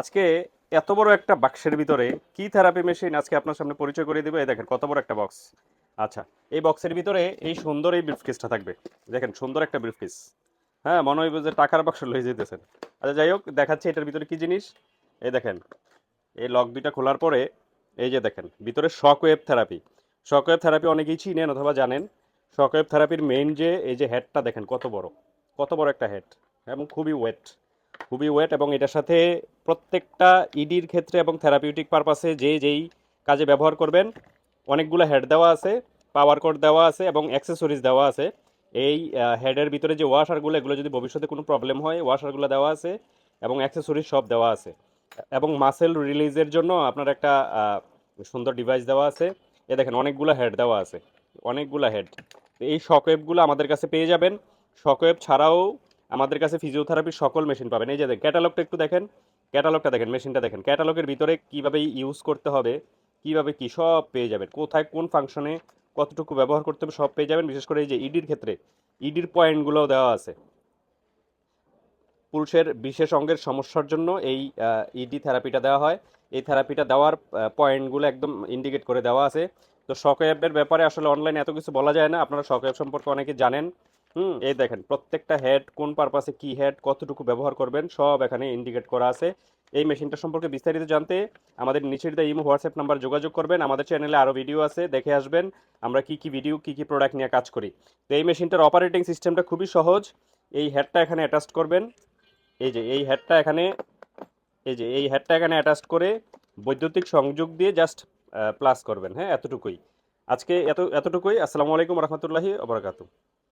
আজকে এত বড় একটা বাক্সের ভিতরে কি থেরাপি মেশিন আজকে আপনার সামনে পরিচয় করে দেবো? এই দেখেন, কত বড় একটা বক্স আচ্ছা এই বক্সের ভিতরে এই সুন্দর এই ব্রিফকেসটা থাকবে। দেখেন, সুন্দর একটা ব্রিফকেস হ্যাঁ মনে হইব যে টাকার বাক্স লয়ে যেতেছেন আচ্ছা যাই হোক, দেখাচ্ছি এটার ভিতরে কি জিনিস। এই দেখেন, এই লক দুইটা খোলার পরে এই যে দেখেন, ভিতরে shock wave therapy shock wave therapy অনেকেই চিনেন অথবা জানেন। শক ওয়েভ থেরাপির মেইন যে, এই যে হেডটা দেখেন, কত বড়। কত বড় একটা হেড এবং খুবই ওয়েট খুবই ওয়েট এবং এটার সাথে প্রত্যেকটা ইডির ক্ষেত্রে এবং থেরাপিউটিক পারপাসে যে যেই কাজে ব্যবহার করবেন, অনেকগুলো হেড দেওয়া আছে পাওয়ার কোড দেওয়া আছে এবং অ্যাক্সেসরিজ দেওয়া আছে। এই হেডের ভিতরে যে ওয়াশারগুলো এগুলো যদি ভবিষ্যতে কোনো প্রবলেম হয় ওয়াশারগুলো দেওয়া আছে এবং অ্যাক্সেসরিজ সব দেওয়া আছে। এবং মাসেল রিলিজের জন্য আপনার একটা সুন্দর ডিভাইস দেওয়া আছে। এ দেখেন, অনেকগুলো হেড দেওয়া আছে। অনেকগুলো হেড এই শকওয়েভগুলো আমাদের কাছে পেয়ে যাবেন। শকওয়েভ ছাড়াও আমাদের কাছে ফিজিওথেরাপির সকল মেশিন পাবেন। এই যে ক্যাটালগটা একটু দেখেন। ক্যাটালগটা দেখেন মেশিনটা দেখেন। ক্যাটালগের ভিতরে কীভাবে ইউজ করতে হবে, কীভাবে কী সব পেয়ে যাবেন, কোথায় কোন ফাংশনে কতটুকু ব্যবহার করতে হবে সব পেয়ে যাবেন। বিশেষ করে এই যে ইডির ক্ষেত্রে ইডির পয়েন্টগুলোও দেওয়া আছে। পুরুষের বিশেষ অঙ্গের সমস্যার জন্য এই ইডি থেরাপিটা দেওয়া হয়। এই থেরাপিটা দেওয়ার পয়েন্টগুলো একদম ইন্ডিকেট করে দেওয়া আছে। তো শক অ্যাপের ব্যাপারে আসলে অনলাইনে এত কিছু বলা যায় না। আপনারা শক অ্যাপ সম্পর্কে অনেকে জানেন। এই দেখেন, প্রত্যেকটা হেড কোন পারপাসে কি হেড কতটুকু ব্যবহার করবেন, সব এখানে ইন্ডিকেট করা আছে। এই মেশিনটা সম্পর্কে বিস্তারিত জানতে আমাদের নিচের দিয়ে ইমো হোয়াটসঅ্যাপ নাম্বার যোগাযোগ করবেন। আমাদের চ্যানেলে আরও ভিডিও আছে, দেখে আসবেন আমরা কি কি ভিডিও কি কি প্রোডাক্ট নিয়ে কাজ করি। তো এই মেশিনটার অপারেটিং সিস্টেমটা খুবই সহজ। এই হেডটা এখানে অ্যাটাচ করবেন। এই যে, এই হেডটা এখানে, এই যে, এই হেডটা এখানে অ্যাটাচ করে বৈদ্যুতিক সংযোগ দিয়ে জাস্ট প্লাস করবেন। হ্যাঁ এতটুকুই। আজকে এত, এতটুকুই। আসসালামু আলাইকুম রহমতুল্লাহি ওবরাকাতু